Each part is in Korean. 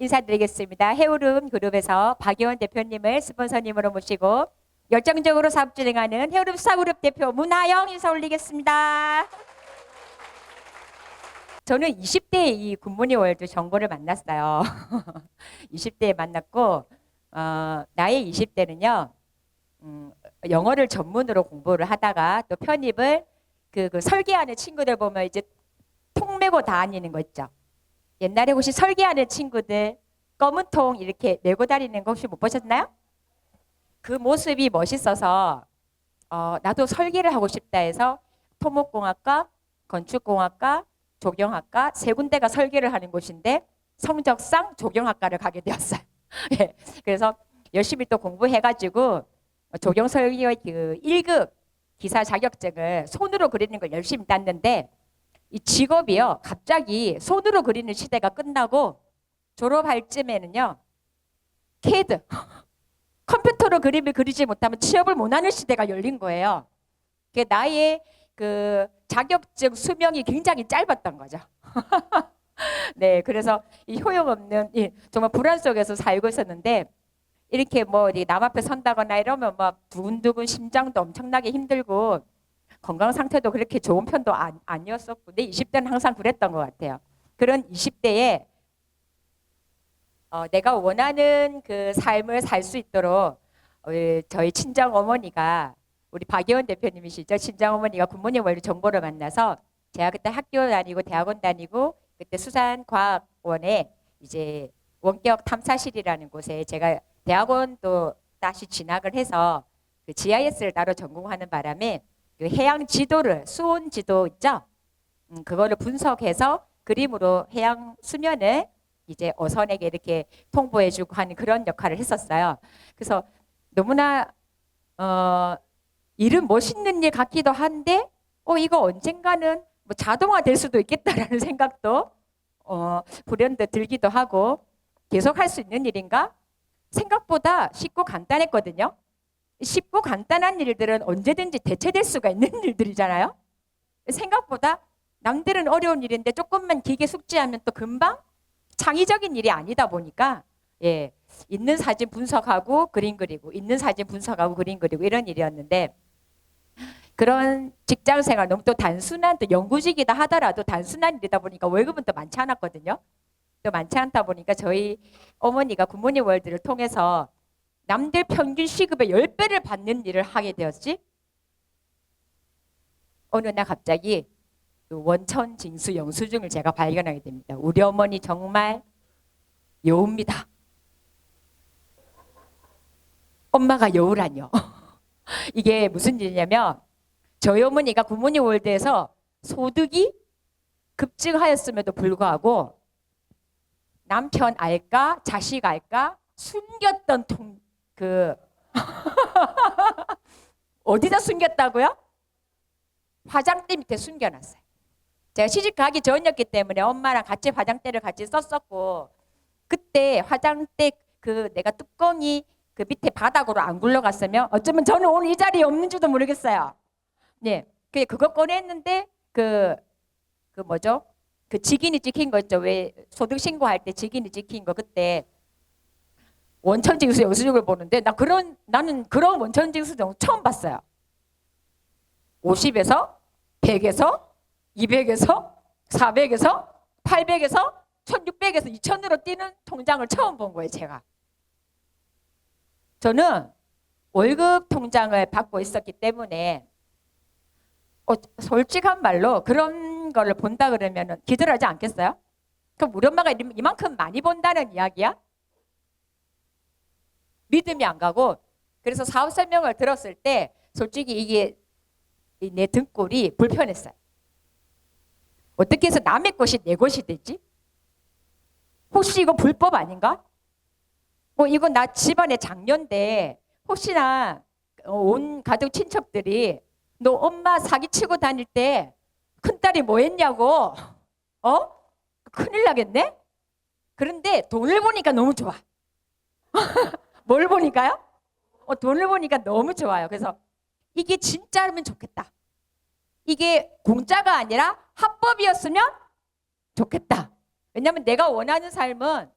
인사드리겠습니다. 해오름 그룹에서 박예원 대표님을 스폰서님으로 모시고 열정적으로 사업 진행하는 해오름 사그룹 대표 문하영 인사 올리겠습니다. 저는 20대에 이 굿모닝 월드 정보를 만났어요. 20대에 만났고 어, 나의 20대는요. 음, 영어를 전문으로 공부를 하다가 또 편입을 그, 그 설계하는 친구들 보면 이제 통 메고 다니는 거 있죠. 옛날에 혹시 설계하는 친구들 검은 통 이렇게 메고 다니는 거 혹시 못 보셨나요? 그 모습이 멋있어서 어, 나도 설계를 하고 싶다 해서 토목공학과, 건축공학과, 조경학과 세 군데가 설계를 하는 곳인데 성적상 조경학과를 가게 되었어요. 예, 그래서 열심히 또 공부해가지고 조경 설계 그 1급 기사 자격증을 손으로 그리는 걸 열심히 땄는데 이 직업이요 갑자기 손으로 그리는 시대가 끝나고 졸업할 쯤에는요 캐드 컴퓨터로 그림을 그리지 못하면 취업을 못하는 시대가 열린 거예요. 그 나의 그 자격증 수명이 굉장히 짧았던 거죠. 네, 그래서 이 효용 없는 이 정말 불안 속에서 살고 있었는데 이렇게 뭐 남 앞에 선다거나 이러면 막 두근두근 심장도 엄청나게 힘들고 건강 상태도 그렇게 좋은 편도 안, 아니었었고 내 20대는 항상 그랬던 것 같아요. 그런 20대에 어, 내가 원하는 그 삶을 살 수 있도록 어, 저희 친정 어머니가 우리 박예원 대표님이시죠. 친정 어머니가 굿모닝 월드 정보를 만나서 제가 그때 학교 다니고 대학원 다니고 그때 수산과학원에 이제 원격 탐사실이라는 곳에 제가 대학원도 다시 진학을 해서 그 GIS를 따로 전공하는 바람에 그 해양 지도를 수온 지도 있죠. 음, 그거를 분석해서 그림으로 해양 수면을 이제 어선에게 이렇게 통보해주고 하는 그런 역할을 했었어요. 그래서 너무나 어, 일은 멋있는 일 같기도 한데, 어 이거 언젠가는 뭐 자동화 될 수도 있겠다라는 생각도 어, 불현듯 들기도 하고 계속 할 수 있는 일인가? 생각보다 쉽고 간단했거든요. 쉽고 간단한 일들은 언제든지 대체될 수가 있는 일들이잖아요. 생각보다 남들은 어려운 일인데 조금만 기계 숙지하면 또 금방 창의적인 일이 아니다 보니까 예 있는 사진 분석하고 그림 그리고 있는 사진 분석하고 그림 그리고 이런 일이었는데 그런 직장 생활 너무 또 단순한 또 연구직이다 하더라도 단순한 일이다 보니까 월급은 또 많지 않았거든요. 또 많지 않다 보니까 저희 어머니가 굿모닝 월드를 통해서 남들 평균 시급의 10배를 받는 일을 하게 되었지. 어느 날 갑자기 그 원천 징수 영수증을 제가 발견하게 됩니다. 우리 어머니 정말 여우입니다. 엄마가 여우라뇨. 이게 무슨 일이냐면 저희 어머니가 굿모닝 월드에서 소득이 급증하였음에도 불구하고 남편 알까 자식 알까 숨겼던 통, 그 어디다 숨겼다고요? 화장대 밑에 숨겨놨어요. 제가 시집 가기 전이었기 때문에 엄마랑 같이 화장대를 같이 썼었고 그때 화장대 그 내가 뚜껑이 그 밑에 바닥으로 안 굴러갔으면 어쩌면 저는 오늘 이 자리에 없는지도 모르겠어요. 네, 그 그거 꺼냈는데 그 그 뭐죠? 그 직인이 찍힌 거 있죠. 왜 소득 신고할 때 직인이 찍힌 거 그때 원천징수 영수증을 보는데 나 그런 나는 그런 원천징수 정 처음 봤어요. 50에서 100에서 200에서 400에서 800에서 1600에서 2000으로 뛰는 통장을 처음 본 거예요, 제가. 저는 월급 통장을 받고 있었기 때문에 어, 솔직한 말로 그런 거를 본다 그러면 기절하지 않겠어요? 그럼 우리 엄마가 이- 이만큼 많이 본다는 이야기야? 믿음이 안 가고 그래서 사업 설명을 들었을 때 솔직히 이게 이내 등골이 불편했어요. 어떻게 해서 남의 것이 내 것이 되지? 혹시 이거 불법 아닌가? 뭐 이거 나 집안의 장녀인데 혹시나 어, 온 가족 친척들이 너 엄마 사기치고 다닐 때 큰딸이 뭐 했냐고 어? 큰일 나겠네? 그런데 돈을 보니까 너무 좋아. 뭘 보니까요? 어, 돈을 보니까 너무 좋아요. 그래서 이게 진짜면 좋겠다. 이게 공짜가 아니라 합법이었으면 좋겠다. 왜냐하면 내가 원하는 삶은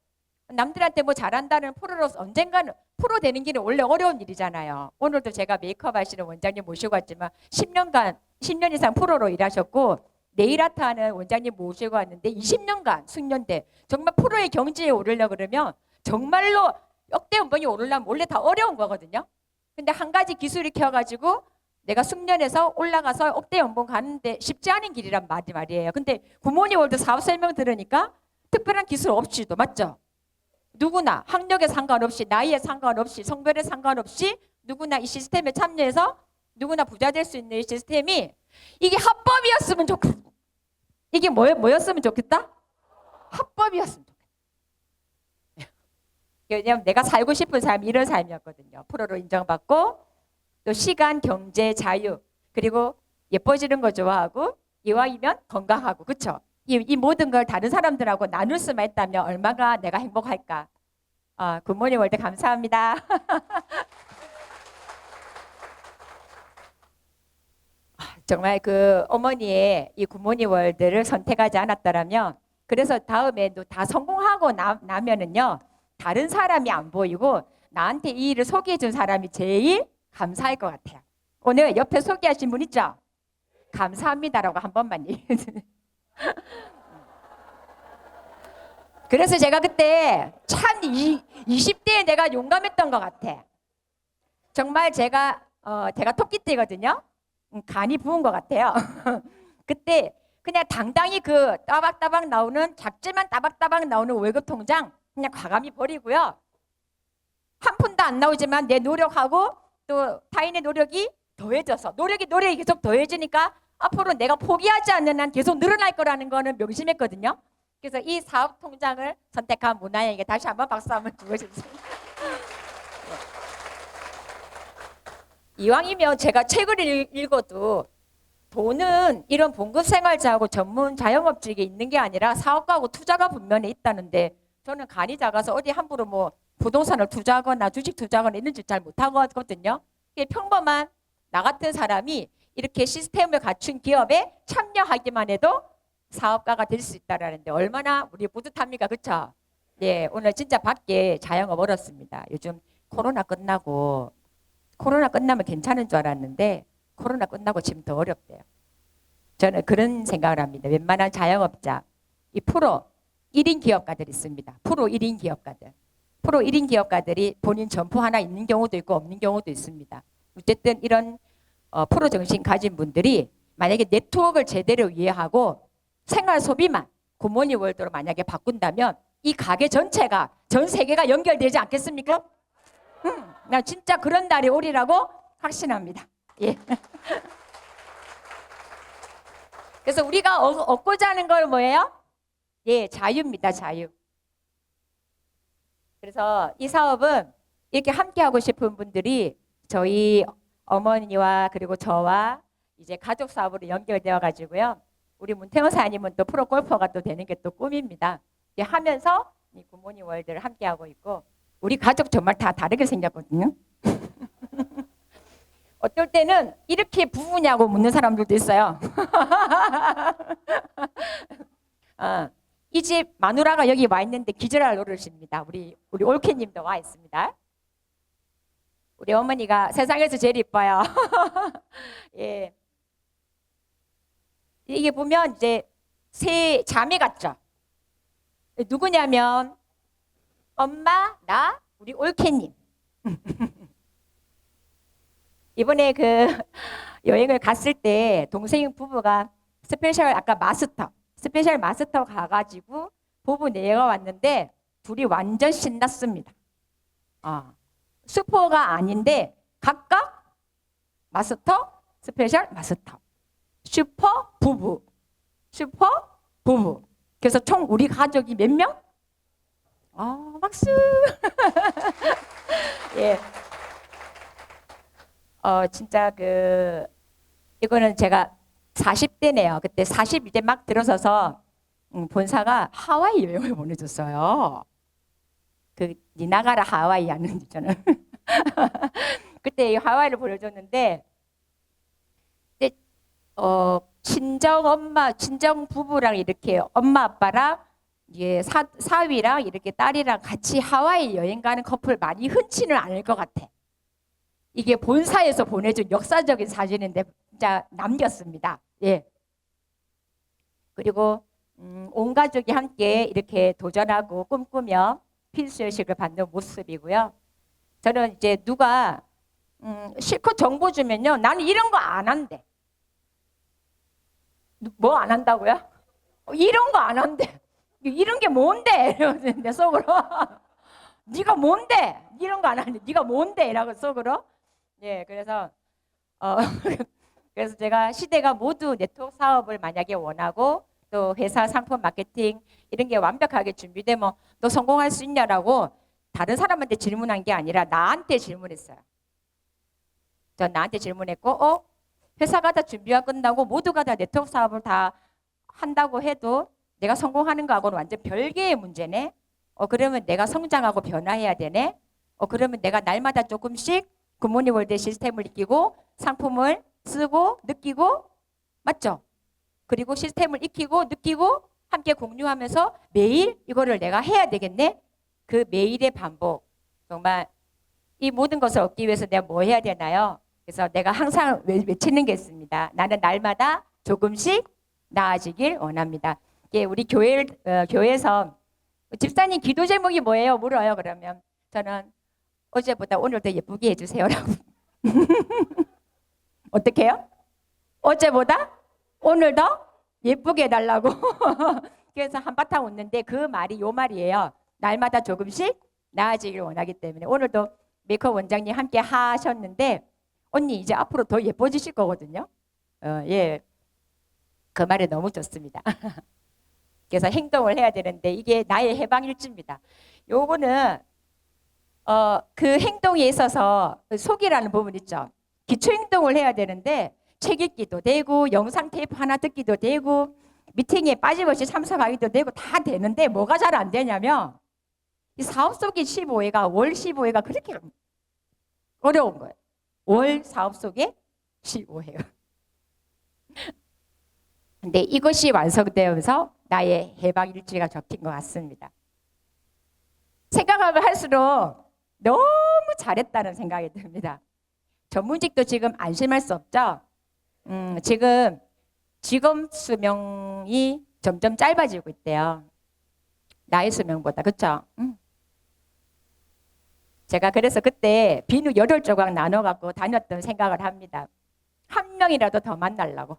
남들한테 뭐 잘한다는 프로로서 언젠가는 프로 되는 길은 원래 어려운 일이잖아요. 오늘도 제가 메이크업 하시는 원장님 모시고 왔지만 10년간 10년 이상 프로로 일하셨고 네일 아트 하는 원장님 모시고 왔는데 20년간 숙련대 정말 프로의 경지에 오르려 그러면 정말로 역대 연봉이 오르려면 원래 다 어려운 거거든요. 근데 한 가지 기술이 켜가지고 내가 숙련해서 올라가서 억대 연봉 가는데 쉽지 않은 길이란 말이 말이에요. 근데 굿모닝 월드 사업 설명 들으니까 특별한 기술 없이도 맞죠? 누구나 학력에 상관없이 나이에 상관없이 성별에 상관없이 누구나 이 시스템에 참여해서 누구나 부자 될 수 있는 이 시스템이 이게 합법이었으면 좋겠다. 이게 뭐, 뭐였으면 좋겠다? 합법이었으면 좋겠다. 왜냐면 내가 살고 싶은 삶이 이런 삶이었거든요. 프로로 인정받고 또 시간, 경제, 자유 그리고 예뻐지는 거 좋아하고 이왕이면 건강하고 그쵸? 이, 이 모든 걸 다른 사람들하고 나눌 수만 있다면 얼마나 내가 행복할까? 아, 굿모닝 월드 감사합니다. 아, 정말 그 어머니의 이 굿모닝 월드를 선택하지 않았더라면 그래서 다음에도 다 성공하고 나, 나면은요 다른 사람이 안 보이고 나한테 이 일을 소개해 준 사람이 제일 감사할 것 같아요. 오늘 옆에 소개하신 분 있죠? 감사합니다라고 한 번만 얘기해 주세요. 그래서 제가 그때 참 이, 20대에 내가 용감했던 것 같아. 정말 제가 어, 제가 토끼띠거든요. 음, 간이 부은 것 같아요. 그때 그냥 당당히 그 따박따박 나오는 작지만 따박따박 나오는 월급 통장 그냥 과감히 버리고요. 한 푼도 안 나오지만 내 노력하고 또 타인의 노력이 더해져서 노력이 노력이 계속 더해지니까 앞으로 내가 포기하지 않는 한 계속 늘어날 거라는 거는 명심했거든요. 그래서 이 사업 통장을 선택한 문화에게 다시 한번 박수 한번 주고 싶습니다. 이왕이면 제가 책을 읽- 읽어도 돈은 이런 봉급 생활자하고 전문 자영업직에 있는 게 아니라 사업가하고 투자가 분명히 있다는데 저는 간이 작아서 어디 함부로 뭐 부동산을 투자하거나 주식 투자하거나 이런 짓 잘 못하거든요. 평범한 나 같은 사람이 이렇게 시스템을 갖춘 기업에 참여하기만 해도 사업가가 될 수 있다라는데 얼마나 우리 뿌듯합니까, 그렇죠? 예, 오늘 진짜 밖에 자영업 어렵습니다. 요즘 코로나 끝나고 코로나 끝나면 괜찮은 줄 알았는데 코로나 끝나고 지금 더 어렵대요. 저는 그런 생각을 합니다. 웬만한 자영업자, 이 프로 1인 기업가들 있습니다. 프로 1인 기업가들. 프로 1인 기업가들이 본인 점포 하나 있는 경우도 있고 없는 경우도 있습니다. 어쨌든 이런 어, 프로 정신 가진 분들이 만약에 네트워크를 제대로 이해하고 생활 소비만 굿모닝 월드로 만약에 바꾼다면 이 가게 전체가 전 세계가 연결되지 않겠습니까? 음, 나 진짜 그런 날이 오리라고 확신합니다. 예. 그래서 우리가 얻- 얻고자 하는 건 뭐예요? 예, 자유입니다. 자유. 그래서 이 사업은 이렇게 함께 하고 싶은 분들이 저희 어머니와 그리고 저와 이제 가족 사업으로 연결되어 가지고요. 우리 문태호 사님은 또 프로 골퍼가 또 되는 게 또 꿈입니다. 이제 하면서 이 굿모닝 월드를 함께 하고 있고 우리 가족 정말 다 다르게 생겼거든요. 어떨 때는 이렇게 부부냐고 묻는 사람들도 있어요. 어, 이 집 마누라가 여기 와 있는데 기절할 노릇입니다. 우리 우리 올케님도 와 있습니다. 우리 어머니가 세상에서 제일 이뻐요. 예. 이게 보면 이제 세 자매 같죠. 누구냐면 엄마, 나, 우리 올케님. 이번에 그 여행을 갔을 때 동생 부부가 스페셜 아까 마스터 스페셜 마스터 가가지고 부부 내려왔는데 둘이 완전 신났습니다. 아, 슈퍼가 아닌데 각각 마스터 스페셜 마스터 슈퍼 부부 슈퍼 부부 그래서 총 우리 가족이 몇 명? 아 박수 예. 어 진짜 그 이거는 제가 40대네요. 그때 42대 막 들어서서 음, 본사가 하와이 여행을 보내줬어요. 그 니나가라 하와이 하는 저는 그때 이 하와이를 보내줬는데 근데 어 친정 엄마 친정 부부랑 이렇게 엄마 아빠랑 이게 사, 사위랑 이렇게 딸이랑 같이 하와이 여행 가는 커플 많이 흔치는 않을 것 같아. 이게 본사에서 보내준 역사적인 사진인데 진짜 남겼습니다. 예. 그리고 음, 온 가족이 함께 이렇게 도전하고 꿈꾸며 필수의식을 받는 모습이고요. 저는 이제 누가 음, 실컷 정보 주면요, 나는 이런 거 안 한대. 뭐 안 한다고요? 어, 이런 거 안 한대. 이런 게 뭔데? 이러는데 내 속으로. 네가 뭔데? 이런 거 안 하는데 네가 뭔데? 이라고 속으로. 예, 그래서 어 그래서 제가 시대가 모두 네트워크 사업을 만약에 원하고 또 회사 상품 마케팅 이런 게 완벽하게 준비되면 너 성공할 수 있냐라고 다른 사람한테 질문한 게 아니라 나한테 질문했어요. 전 나한테 질문했고, 어 회사가 다 준비가 끝나고 모두가 다 네트워크 사업을 다 한다고 해도 내가 성공하는 거하고는 완전 별개의 문제네. 어 그러면 내가 성장하고 변화해야 되네. 어 그러면 내가 날마다 조금씩 굿모닝 월드 시스템을 익히고 상품을 쓰고 느끼고 맞죠? 그리고 시스템을 익히고 느끼고 함께 공유하면서 매일 이거를 내가 해야 되겠네. 그 매일의 반복. 정말 이 모든 것을 얻기 위해서 내가 뭐 해야 되나요? 그래서 내가 항상 외- 외치는 게 있습니다. 나는 날마다 조금씩 나아지길 원합니다. 이게 우리 교회 어, 교회에서 집사님 기도 제목이 뭐예요? 물어요. 그러면 저는 어제보다 오늘 더 예쁘게 해주세요라고. 어떻게 해요? 어제보다 오늘 더 예쁘게 해달라고. 그래서 한바탕 웃는데 그 말이 요 말이에요. 날마다 조금씩 나아지길 원하기 때문에 오늘도 메이크업 원장님 함께 하셨는데 언니 이제 앞으로 더 예뻐지실 거거든요. 어, 예. 그 말이 너무 좋습니다. 그래서 행동을 해야 되는데 이게 나의 해방 일지입니다. 요거는 어, 그 행동에 있어서 그 속이라는 부분 있죠. 기초 행동을 해야 되는데 책 읽기도 되고 영상 테이프 하나 듣기도 되고 미팅에 빠짐없이 참석하기도 되고 다 되는데 뭐가 잘 안 되냐면 이 사업 속의 15회가 월 15회가 그렇게 어려운 거예요. 월 사업 속에 15회가. 근데 이것이 완성되면서 나의 해방 일지가 적힌 것 같습니다. 생각하면 할수록 너무 잘했다는 생각이 듭니다. 전문직도 지금 안심할 수 없죠. 음, 지금 직업 수명이 점점 짧아지고 있대요. 나의 수명보다 그렇죠? 음. 제가 그래서 그때 비누 여덟 조각 나눠 갖고 다녔던 생각을 합니다. 한 명이라도 더 만나려고.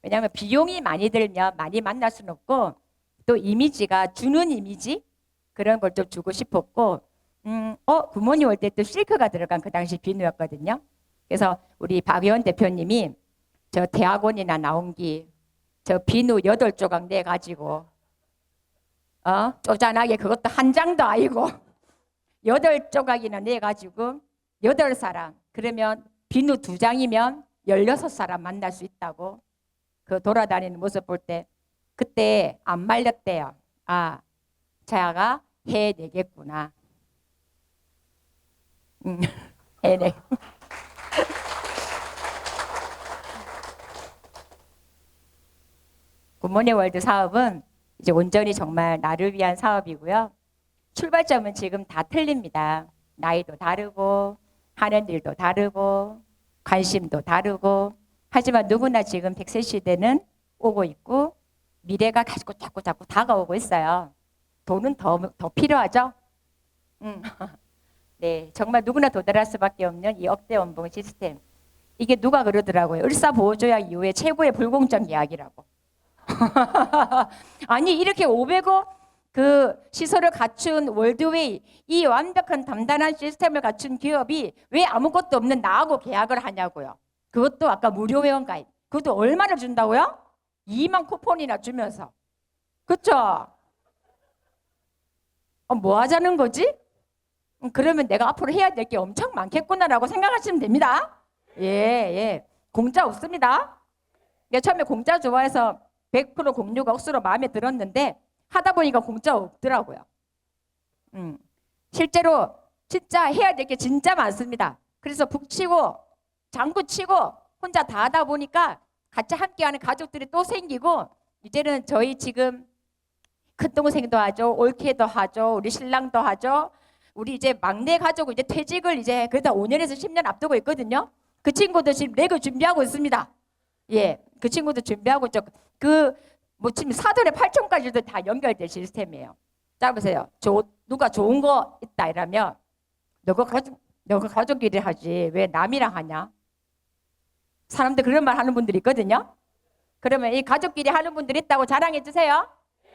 왜냐하면 비용이 많이 들면 많이 만날 수는 없고 또 이미지가 주는 이미지 그런 걸 좀 주고 싶었고 음, 어 부모님 올 때 또 실크가 들어간 그 당시 비누였거든요. 그래서 우리 박의원 대표님이 저 대학원이나 나온 기 저 비누 여덟 조각 내 가지고 어 쪼잔하게 그것도 한 장도 아니고 여덟 조각이나 내 가지고 여덟 사람 그러면 비누 두 장이면 열여섯 사람 만날 수 있다고 그 돌아다니는 모습 볼 때 그때 안 말렸대요. 아 자야가 해내겠구나. 음, 해내. 굿모닝 월드 사업은 이제 온전히 정말 나를 위한 사업이고요. 출발점은 지금 다 틀립니다. 나이도 다르고 하는 일도 다르고 관심도 다르고 하지만 누구나 지금 100세 시대는 오고 있고 미래가 자꾸 자꾸 자꾸 다가오고 있어요. 돈은 더, 더 필요하죠? 음. 네, 정말 누구나 도달할 수밖에 없는 이 억대 원봉 시스템. 이게 누가 그러더라고요. 을사보호조약 이후에 최고의 불공정 이야기라고. 아니 이렇게 500억 그 시설을 갖춘 월드웨이 이 완벽한 단단한 시스템을 갖춘 기업이 왜 아무것도 없는 나하고 계약을 하냐고요. 그것도 아까 무료 회원 가입. 그것도 얼마를 준다고요? 2만 쿠폰이나 주면서. 그쵸? 어, 뭐 하자는 거지? 음, 그러면 내가 앞으로 해야 될 게 엄청 많겠구나라고 생각하시면 됩니다. 예, 예. 공짜 없습니다. 처음에 공짜 좋아해서 100% 공유가 억수로 마음에 들었는데 하다 보니까 공짜 없더라고요. 음. 실제로 진짜 해야 될 게 진짜 많습니다. 그래서 북치고 장구 치고 혼자 다 하다 보니까 같이 함께하는 가족들이 또 생기고 이제는 저희 지금 큰 동생도 하죠, 올케도 하죠, 우리 신랑도 하죠. 우리 이제 막내 가족 이제 퇴직을 이제 그래도 5년에서 10년 앞두고 있거든요. 그 친구도 지금 내고 준비하고 있습니다. 예, 그 친구도 준비하고 저그뭐 지금 사돈의 8촌까지도 다 연결될 시스템이에요. 자 보세요. 저 누가 좋은 거 있다 이러면 너가 가족 너가 가족끼리 하지 왜 남이랑 하냐? 사람들 그런 말 하는 분들이 있거든요. 그러면 이 가족끼리 하는 분들 있다고 자랑해 주세요.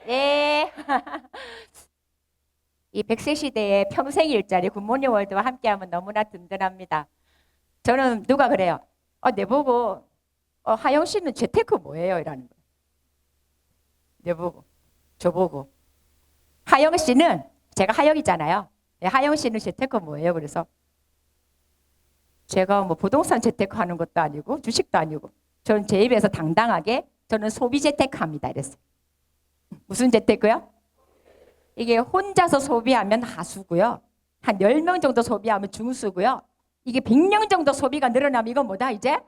예. 이 100세 시대의 평생 일자리 굿모닝 월드와 함께하면 너무나 든든합니다. 저는 누가 그래요? 어, 내보고 어, 하영 씨는 재테크 뭐예요? 이라는 거예요. 내보고 저보고 하영 씨는 제가 하영이잖아요. 예, 하영 씨는 재테크 뭐예요? 그래서 제가 뭐 부동산 재테크 하는 것도 아니고 주식도 아니고 저는 제 입에서 당당하게 저는 소비 재테크 합니다. 이랬어요. 무슨 재테크요? 이게 혼자서 소비하면 하수고요. 한 10명 정도 소비하면 중수고요. 이게 100명 정도 소비가 늘어나면 이건 뭐다 이제?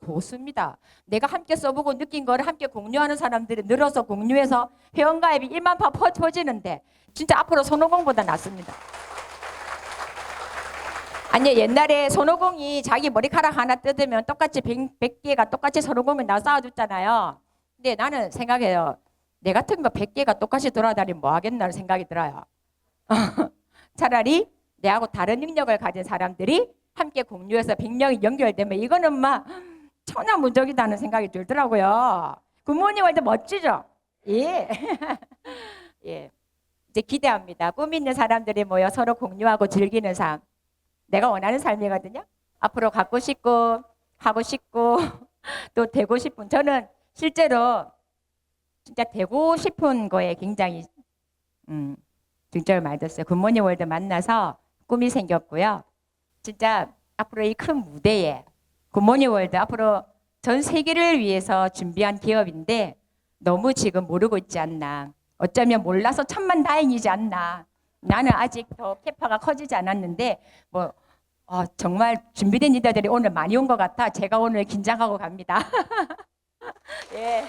보수입니다. 내가 함께 써보고 느낀 거를 함께 공유하는 사람들이 늘어서 공유해서 회원가입이 1만 파 퍼- 퍼지는데 진짜 앞으로 손오공보다 낫습니다. 아니 옛날에 손오공이 자기 머리카락 하나 뜯으면 똑같이 100, 개가 똑같이 손오공을 나 쌓아줬잖아요. 근데 나는 생각해요. 내 같은 거 100개가 똑같이 돌아다니면 뭐 하겠나는 생각이 들어요. 차라리 내하고 다른 능력을 가진 사람들이 함께 공유해서 100명이 연결되면 이거는 막 천하무적이다는 생각이 들더라고요. 굿모닝 월드 멋지죠? 예. 예. 이제 기대합니다. 꿈 있는 사람들이 모여 서로 공유하고 즐기는 삶. 내가 원하는 삶이거든요. 앞으로 갖고 싶고 하고 싶고 또 되고 싶은 저는 실제로 진짜 되고 싶은 거에 굉장히 음, 많이 뒀어요. 굿모닝 월드 만나서 꿈이 생겼고요. 진짜 앞으로 이 큰 무대에 굿모닝 월드 앞으로 전 세계를 위해서 준비한 기업인데 너무 지금 모르고 있지 않나. 어쩌면 몰라서 천만 다행이지 않나. 나는 아직 더 캐파가 커지지 않았는데 뭐 어, 정말 준비된 리더들이 오늘 많이 온 것 같아. 제가 오늘 긴장하고 갑니다. 예.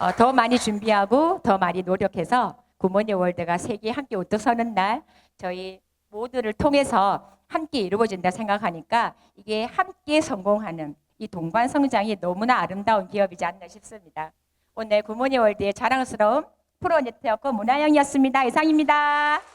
어, 더 많이 준비하고 더 많이 노력해서 굿모닝 월드가 세계 함께 우뚝 서는 날 저희 모두를 통해서 함께 이루어진다 생각하니까 이게 함께 성공하는 이 동반 성장이 너무나 아름다운 기업이지 않나 싶습니다. 오늘 굿모닝 월드의 자랑스러운 프로 네트워크 문화영이었습니다. 이상입니다.